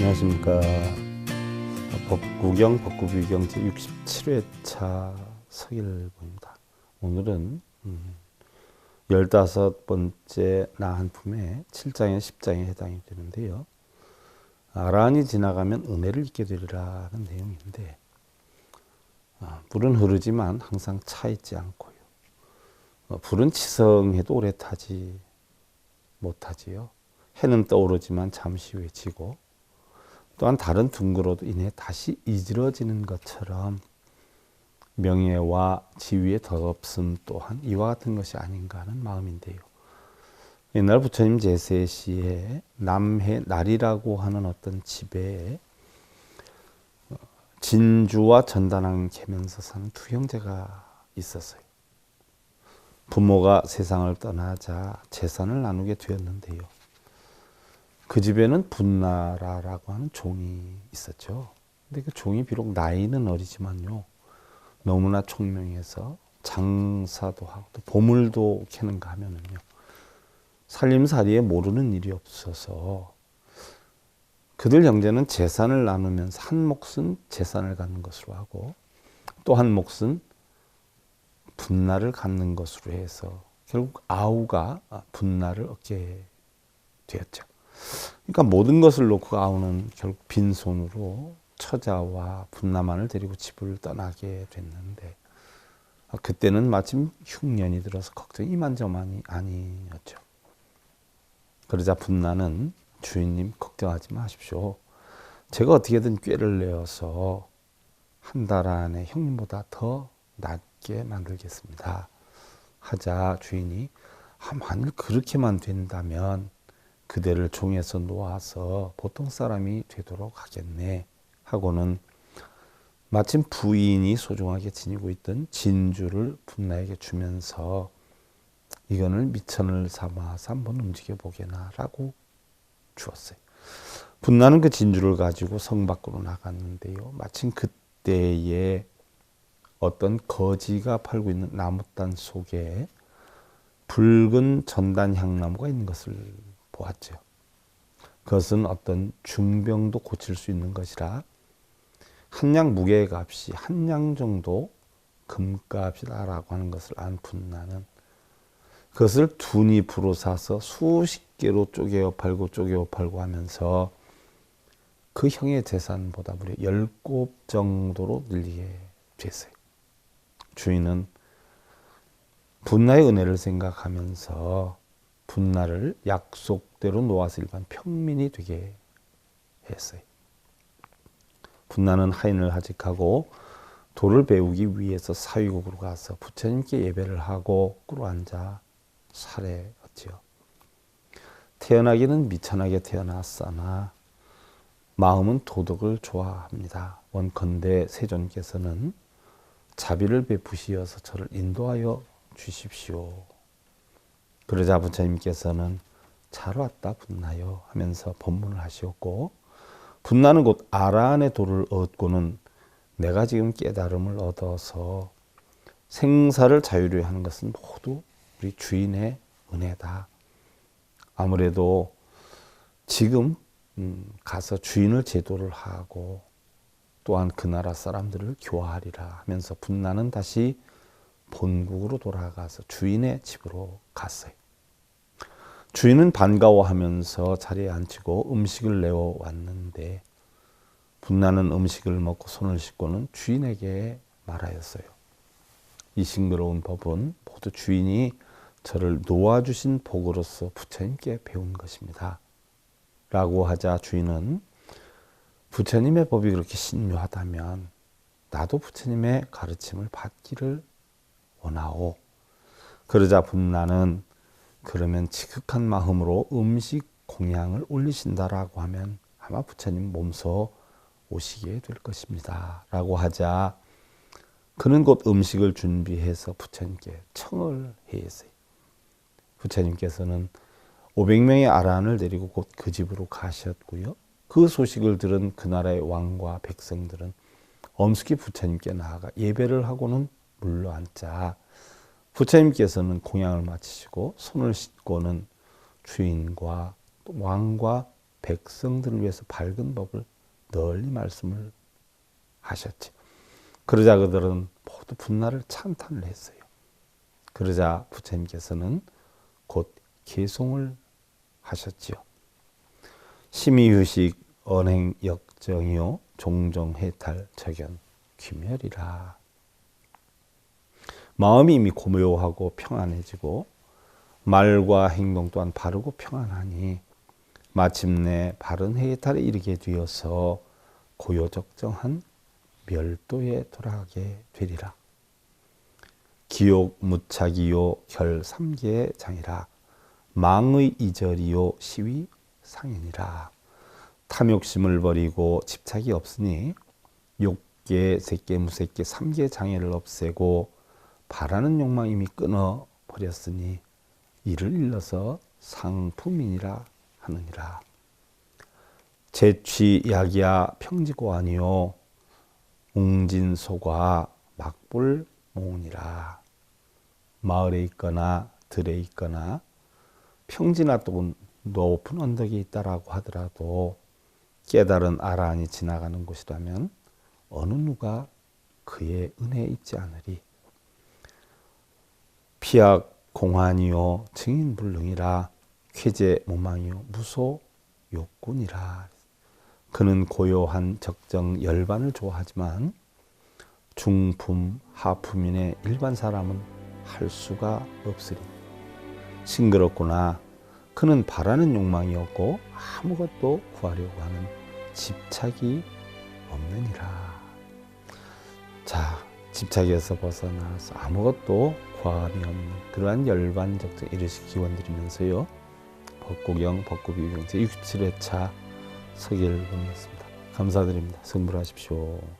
안녕하십니까. 법구경, 법구비경 제67회차 서길보입니다. 오늘은 음, 15번째 나한 품의 7장에 10장에 해당이 되는데요. 아란이 지나가면 은혜를 잊게 되리라는 내용인데 아, 물은 흐르지만 항상 차 있지 않고요. 어, 불은 치성해도 오래 타지 못하지요. 해는 떠오르지만 잠시 후에 지고 또한 다른 둥그로도 인해 다시 이지러지는 것처럼 명예와 지위의 덧없음 또한 이와 같은 것이 아닌가 하는 마음인데요. 옛날 부처님 제세 시에 남해 날이라고 하는 어떤 집에 어, 진주와 전단왕 계면서 사는 두 형제가 있었어요. 부모가 세상을 떠나자 재산을 나누게 되었는데요. 그 집에는 분나라라고 하는 종이 있었죠. 근데 그 종이 비록 나이는 어리지만요. 너무나 총명해서 장사도 하고 또 보물도 캐는가 하면은요. 살림살이에 모르는 일이 없어서 그들 형제는 재산을 나누면서 한 몫은 재산을 갖는 것으로 하고 또 한 몫은 분나를 갖는 것으로 해서 결국 아우가 분나를 얻게 되었죠. 그러니까 모든 것을 놓고 아우는 결국 빈손으로 처자와 분나만을 데리고 집을 떠나게 됐는데 그때는 마침 흉년이 들어서 걱정이 이만저만이 아니었죠. 그러자 분나는 주인님 걱정하지 마십시오. 제가 어떻게든 꾀를 내어서 한 달 안에 형님보다 더 낫게 만들겠습니다. 하자 주인이 아, 만일 그렇게만 된다면 그대를 종에서 놓아서 보통 사람이 되도록 하겠네 하고는 마침 부인이 소중하게 지니고 있던 진주를 분나에게 주면서 이거는 미천을 삼아서 한번 움직여 보게나 라고 주었어요. 분나는 그 진주를 가지고 성 밖으로 나갔는데요. 마침 그때에 어떤 거지가 팔고 있는 나무단 속에 붉은 전단 향나무가 있는 것을 보았죠. 그것은 어떤 중병도 고칠 수 있는 것이라 한 양 무게 값이 한 양 정도 금값이다라고 하는 것을 안 분나는 그것을 두잎으로 사서 수십 개로 쪼개어 팔고 쪼개어 팔고 하면서 그 형의 재산보다 무려 열곱 정도로 늘리게 됐어요. 주인은 분나의 은혜를 생각하면서 분나를 약속 대로 놓아서 일반 평민이 되게 했어요. 분나는 하인을 하직하고 도를 배우기 위해서 사위국으로 가서 부처님께 예배를 하고 꿇어 앉아 살해었지요. 태어나기는 미천하게 태어났으나 마음은 도덕을 좋아합니다. 원컨대 세존께서는 자비를 베푸시어서 저를 인도하여 주십시오. 그러자 부처님께서는 잘 왔다 분나요 하면서 법문을 하시었고 분나는 곧 아란의 도를 얻고는 내가 지금 깨달음을 얻어서 생사를 자유로 하는 것은 모두 우리 주인의 은혜다. 아무래도 지금 음, 가서 주인을 제도를 하고 또한 그 나라 사람들을 교화하리라 하면서 분나는 다시 본국으로 돌아가서 주인의 집으로 갔어요. 주인은 반가워하면서 자리에 앉히고 음식을 내어 왔는데 분나는 음식을 먹고 손을 씻고는 주인에게 말하였어요. 이 싱그러운 법은 모두 주인이 저를 놓아주신 복으로서 부처님께 배운 것입니다. 라고 하자 주인은 부처님의 법이 그렇게 신묘하다면 나도 부처님의 가르침을 받기를 원하오. 그러자 분나는 그러면 지극한 마음으로 음식 공양을 올리신다라고 하면 아마 부처님 몸소 오시게 될 것입니다. 라고 하자 그는 곧 음식을 준비해서 부처님께 청을 했어요. 부처님께서는 500명의 아란을 데리고 곧 그 집으로 가셨고요. 그 소식을 들은 그 나라의 왕과 백성들은 엄숙히 부처님께 나아가 예배를 하고는 물러앉자 부처님께서는 공양을 마치시고 손을 씻고는 주인과 왕과 백성들을 위해서 밝은 법을 널리 말씀을 하셨지. 그러자 그들은 모두 분나를 찬탄을 했어요. 그러자 부처님께서는 곧 개송을 하셨지요. 심의휴식 언행 역정이요 종종 해탈 적연 귀멸이라. 마음이 이미 고묘하고 평안해지고 말과 행동 또한 바르고 평안하니 마침내 바른 해탈에 이르게 되어서 고요적정한 멸도에 돌아가게 되리라. 기욕 무착이요 결 삼계의 장이라 망의 이절이요 시위 상인이라 탐욕심을 버리고 집착이 없으니 욕계, 색계, 무색계, 삼계 장애를 없애고 바라는 욕망 이미 끊어 버렸으니 이를 일러서 상품이니라 하느니라. 제취 약이야 평지고 아니요 웅진소가 막불 모으니라. 마을에 있거나 들에 있거나 평지나 또 높은 언덕에 있다라고 하더라도 깨달은 아란이 지나가는 곳이라면 어느 누가 그의 은혜에 있지 않으리. 피약 공환이요 증인 불능이라 쾌제 무망이요 무소 욕군이라. 그는 고요한 적정 열반을 좋아하지만 중품 하품인의 일반 사람은 할 수가 없으리. 싱그럽구나. 그는 바라는 욕망이 없고 아무것도 구하려고 하는 집착이 없느니라. 자, 집착에서 벗어나서 아무것도 없는 그러한 열반적정 이르시 기원드리면서요. 법구경 법구비경 제 67회차 서기를 보냈습니다. 감사드립니다. 성불하십시오.